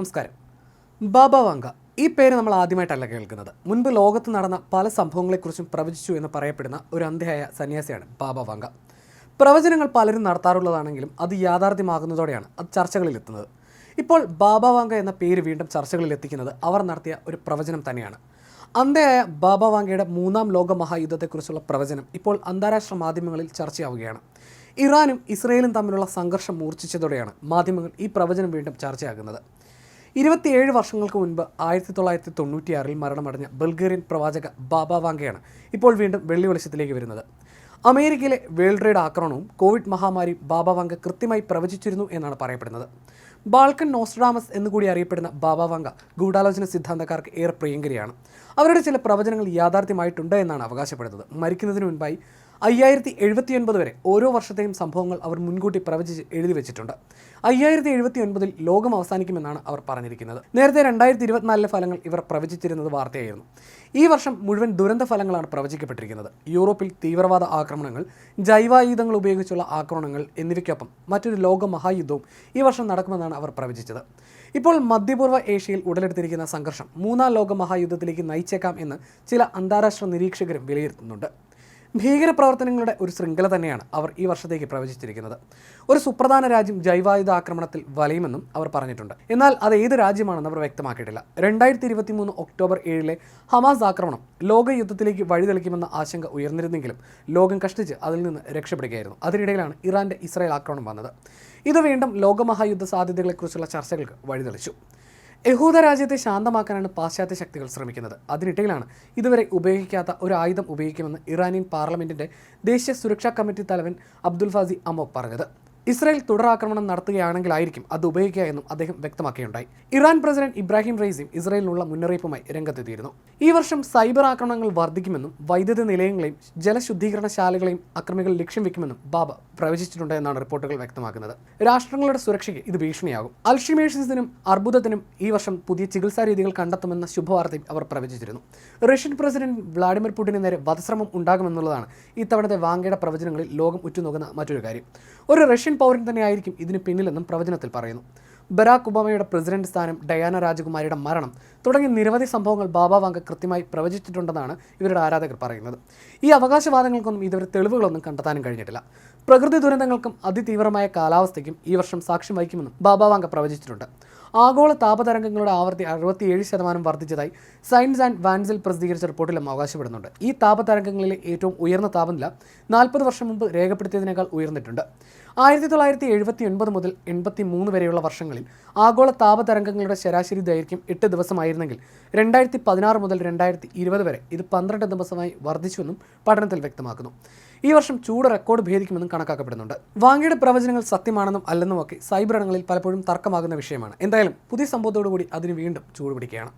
നമസ്കാരം. ബാബ വാങ്ക ഈ പേര് നമ്മൾ ആദ്യമായിട്ടല്ല കേൾക്കുന്നത്. മുൻപ് ലോകത്ത് നടന്ന പല സംഭവങ്ങളെക്കുറിച്ചും പ്രവചിച്ചു എന്ന് പറയപ്പെടുന്ന ഒരു അന്ധയായ സന്യാസിയാണ് ബാബ വാങ്ക. പ്രവചനങ്ങൾ പലരും നടത്താറുള്ളതാണെങ്കിലും അത് യാഥാർത്ഥ്യമാകുന്നതോടെയാണ് അത് ചർച്ചകളിലെത്തുന്നത്. ഇപ്പോൾ ബാബ വാങ്ക എന്ന പേര് വീണ്ടും ചർച്ചകളിൽ എത്തിക്കുന്നത് അവർ നടത്തിയ ഒരു പ്രവചനം തന്നെയാണ്. അന്ധയായ ബാബ വാങ്കയുടെ മൂന്നാം ലോക മഹായുദ്ധത്തെക്കുറിച്ചുള്ള പ്രവചനം ഇപ്പോൾ അന്താരാഷ്ട്ര മാധ്യമങ്ങളിൽ ചർച്ചയാവുകയാണ്. ഇറാനും ഇസ്രയേലും തമ്മിലുള്ള സംഘർഷം മൂർച്ഛിച്ചതോടെയാണ് മാധ്യമങ്ങൾ ഈ പ്രവചനം വീണ്ടും ചർച്ചയാകുന്നത്. ഇരുപത്തിയേഴ് വർഷങ്ങൾക്ക് മുൻപ് ആയിരത്തി തൊള്ളായിരത്തി തൊണ്ണൂറ്റിയാറിൽ മരണമടഞ്ഞ ബൾഗേറിയൻ പ്രവാചക ബാബ വാങ്കയാണ് ഇപ്പോൾ വീണ്ടും വെള്ളി വെളിച്ചത്തിലേക്ക് വരുന്നത്. അമേരിക്കയിലെ വേൾഡ് ട്രേഡ് ആക്രമണവും കോവിഡ് മഹാമാരി ബാബ വാങ്ക കൃത്യമായി പ്രവചിച്ചിരുന്നു എന്നാണ് പറയപ്പെടുന്നത്. ബാൾക്കൻ നോസ്ട്രാമസ് എന്നുകൂടി അറിയപ്പെടുന്ന ബാബ വാങ്ക ഗൂഢാലോചന സിദ്ധാന്തക്കാർക്ക് ഏറെ പ്രിയങ്കരിയാണ്. അവരുടെ ചില പ്രവചനങ്ങൾ യാഥാർത്ഥ്യമായിട്ടുണ്ട് എന്നാണ് അവകാശപ്പെടുന്നത്. മരിക്കുന്നതിന് മുൻപായി അയ്യായിരത്തി എഴുപത്തി ഒൻപത് വരെ ഓരോ വർഷത്തെയും സംഭവങ്ങൾ അവർ മുൻകൂട്ടി പ്രവചിച്ച് എഴുതി വെച്ചിട്ടുണ്ട്. അയ്യായിരത്തി എഴുപത്തി ഒൻപതിൽ ലോകം അവസാനിക്കുമെന്നാണ് അവർ പറഞ്ഞിരിക്കുന്നത്. നേരത്തെ രണ്ടായിരത്തി ഇരുപത്തിനാലിലെ ഫലങ്ങൾ ഇവർ പ്രവചിച്ചിരുന്നത് വാർത്തയായിരുന്നു. ഈ വർഷം മുഴുവൻ ദുരന്ത ഫലങ്ങളാണ് പ്രവചിക്കപ്പെട്ടിരിക്കുന്നത്. യൂറോപ്പിൽ തീവ്രവാദ ആക്രമണങ്ങൾ ജൈവായുധങ്ങൾ ഉപയോഗിച്ചുള്ള ആക്രമണങ്ങൾ എന്നിവയ്ക്കൊപ്പം മറ്റൊരു ലോക മഹായുദ്ധവും ഈ വർഷം നടക്കുമെന്നാണ് അവർ പ്രവചിച്ചത്. ഇപ്പോൾ മധ്യപൂർവ ഏഷ്യയിൽ ഉടലെടുത്തിരിക്കുന്ന സംഘർഷം മൂന്നാം ലോക മഹായുദ്ധത്തിലേക്ക് നയിച്ചേക്കാം എന്ന് ചില അന്താരാഷ്ട്ര നിരീക്ഷകരും വിലയിരുത്തുന്നുണ്ട്. ഭീകരപ്രവർത്തനങ്ങളുടെ ഒരു ശൃംഖല തന്നെയാണ് അവർ ഈ വർഷത്തേക്ക് പ്രവചിച്ചിരിക്കുന്നത്. ഒരു സുപ്രധാന രാജ്യം ജൈവായുധ ആക്രമണത്തിൽ വലയുമെന്നും അവർ പറഞ്ഞിട്ടുണ്ട്. എന്നാൽ അത് ഏത് രാജ്യമാണെന്ന് അവർ വ്യക്തമാക്കിയിട്ടില്ല. രണ്ടായിരത്തി ഇരുപത്തി മൂന്ന് ഒക്ടോബർ ഏഴിലെ ഹമാസ് ആക്രമണം ലോക യുദ്ധത്തിലേക്ക് വഴിതെളിക്കുമെന്ന ആശങ്ക ഉയർന്നിരുന്നെങ്കിലും ലോകം കഷ്ടിച്ച് അതിൽ നിന്ന് രക്ഷപ്പെടുകയായിരുന്നു. അതിനിടയിലാണ് ഇറാന്റെ ഇസ്രായേൽ ആക്രമണം വന്നത്. ഇത് വീണ്ടും ലോകമഹായുദ്ധ സാധ്യതകളെക്കുറിച്ചുള്ള ചർച്ചകൾക്ക് വഴിതെളിച്ചു. യഹൂദ രാജ്യത്തെ ശാന്തമാക്കാനാണ് പാശ്ചാത്യ ശക്തികൾ ശ്രമിക്കുന്നത്. അതിനിടയിലാണ് ഇതുവരെ ഉപയോഗിക്കാത്ത ഒരു ആയുധം ഉപയോഗിക്കുമെന്ന് ഇറാനിയൻ പാർലമെന്റിന്റെ ദേശീയ സുരക്ഷാ കമ്മിറ്റി തലവൻ അബ്ദുൽ ഫാസി അമോ പറഞ്ഞത്. ഇസ്രായേൽ തുടരാക്രമണം നടത്തുകയാണെങ്കിലായിരിക്കും അത് ഉപയോഗിക്കുക എന്നും അദ്ദേഹം വ്യക്തമാക്കുകയുണ്ടായി ഇറാൻ പ്രസിഡന്റ് ഇബ്രാഹിം റൈസിം ഇസ്രായേലിനുള്ള മുന്നറിയിപ്പുമായി രംഗത്തെത്തിയിരുന്നു. ഈ വർഷം സൈബർ ആക്രമണങ്ങൾ വർദ്ധിക്കുമെന്നും വൈദ്യുതി നിലയങ്ങളെയും ജലശുദ്ധീകരണശാലകളെയും അക്രമികൾ ലക്ഷ്യം വെക്കുമെന്നും ബാബ പ്രവചിച്ചിട്ടുണ്ട് എന്നാണ് റിപ്പോർട്ടുകൾ വ്യക്തമാക്കുന്നത്. രാഷ്ട്രങ്ങളുടെ സുരക്ഷയ്ക്ക് ഇത് ഭീഷണിയാകും. അൽഷിമേഷ്യസിനും അർബുദത്തിനും ഈ വർഷം പുതിയ ചികിത്സാ രീതികൾ കണ്ടെത്തുമെന്ന ശുഭവാർത്തയും അവർ പ്രവചിച്ചിരുന്നു. റഷ്യൻ പ്രസിഡന്റ് വ്ളാഡിമിർ പുടിന് നേരെ വധശ്രമം ഉണ്ടാകുമെന്നുള്ളതാണ് ഇത്തവണത്തെ വാങ്കയുടെ പ്രവചനങ്ങളിൽ ലോകം ഉറ്റുനോക്കുന്ന മറ്റൊരു കാര്യം. ഒരു റഷ്യൻ പൗരൻ തന്നെയായിരിക്കും ഇതിന് പിന്നിലെന്നും പ്രവചനത്തിൽ പറയുന്നു. ബരാക് ഒബാമയുടെ പ്രസിഡന്റ് സ്ഥാനം ഡയാന രാജകുമാരിയുടെ മരണം തുടങ്ങിയ നിരവധി സംഭവങ്ങൾ ബാബ വാങ്ക കൃത്യമായി പ്രവചിച്ചിട്ടുണ്ടെന്നാണ് ഇവരുടെ ആരാധകർ പറയുന്നത്. ഈ അവകാശവാദങ്ങൾക്കൊന്നും ഇതുവരെ തെളിവുകളൊന്നും കണ്ടെത്താനും കഴിഞ്ഞിട്ടില്ല. പ്രകൃതി ദുരന്തങ്ങൾക്കും അതിതീവ്രമായ കാലാവസ്ഥയ്ക്കും ഈ വർഷം സാക്ഷ്യം വഹിക്കുമെന്നും ബാബ വാങ്ക പ്രവചിച്ചിട്ടുണ്ട്. ആഗോള താപതരംഗങ്ങളുടെ ആവൃത്തി അറുപത്തിയേഴ് ശതമാനം വർദ്ധിച്ചതായി സയൻസ് ആൻഡ് വാൻസിൽ പ്രസിദ്ധീകരിച്ച റിപ്പോർട്ടിലും അവകാശപ്പെടുന്നുണ്ട്. ഈ താപതരംഗങ്ങളിലെ ഏറ്റവും ഉയർന്ന താപനില നാൽപ്പത് വർഷം മുമ്പ് രേഖപ്പെടുത്തിയതിനേക്കാൾ ഉയർന്നിട്ടുണ്ട്. ആയിരത്തി തൊള്ളായിരത്തി എഴുപത്തി ഒൻപത് മുതൽ എൺപത്തി മൂന്ന് വരെയുള്ള വർഷങ്ങളിൽ ആഗോള താപതരംഗങ്ങളുടെ ശരാശരി ദൈർഘ്യം എട്ട് ദിവസമായിരുന്നെങ്കിൽ രണ്ടായിരത്തി പതിനാറ് മുതൽ രണ്ടായിരത്തി ഇരുപത് വരെ ഇത് പന്ത്രണ്ട് ദിവസമായി വർദ്ധിച്ചുവെന്നും പഠനത്തിൽ വ്യക്തമാക്കുന്നു. ഈ വർഷം ചൂട് റെക്കോർഡ് ഭേദിക്കുമെന്നും കണക്കാക്കപ്പെടുന്നുണ്ട്. വാങ്ങിയുടെ പ്രവചനങ്ങൾ സത്യമാണെന്നും അല്ലെന്നും ഒക്കെ സൈബർ ഇടങ്ങളിൽ പലപ്പോഴും തർക്കമാകുന്ന വിഷയമാണ്. എന്തായാലും പുതിയ സംഭവത്തോടു കൂടി അതിന് വീണ്ടും ചൂട് പിടിക്കുകയാണ്.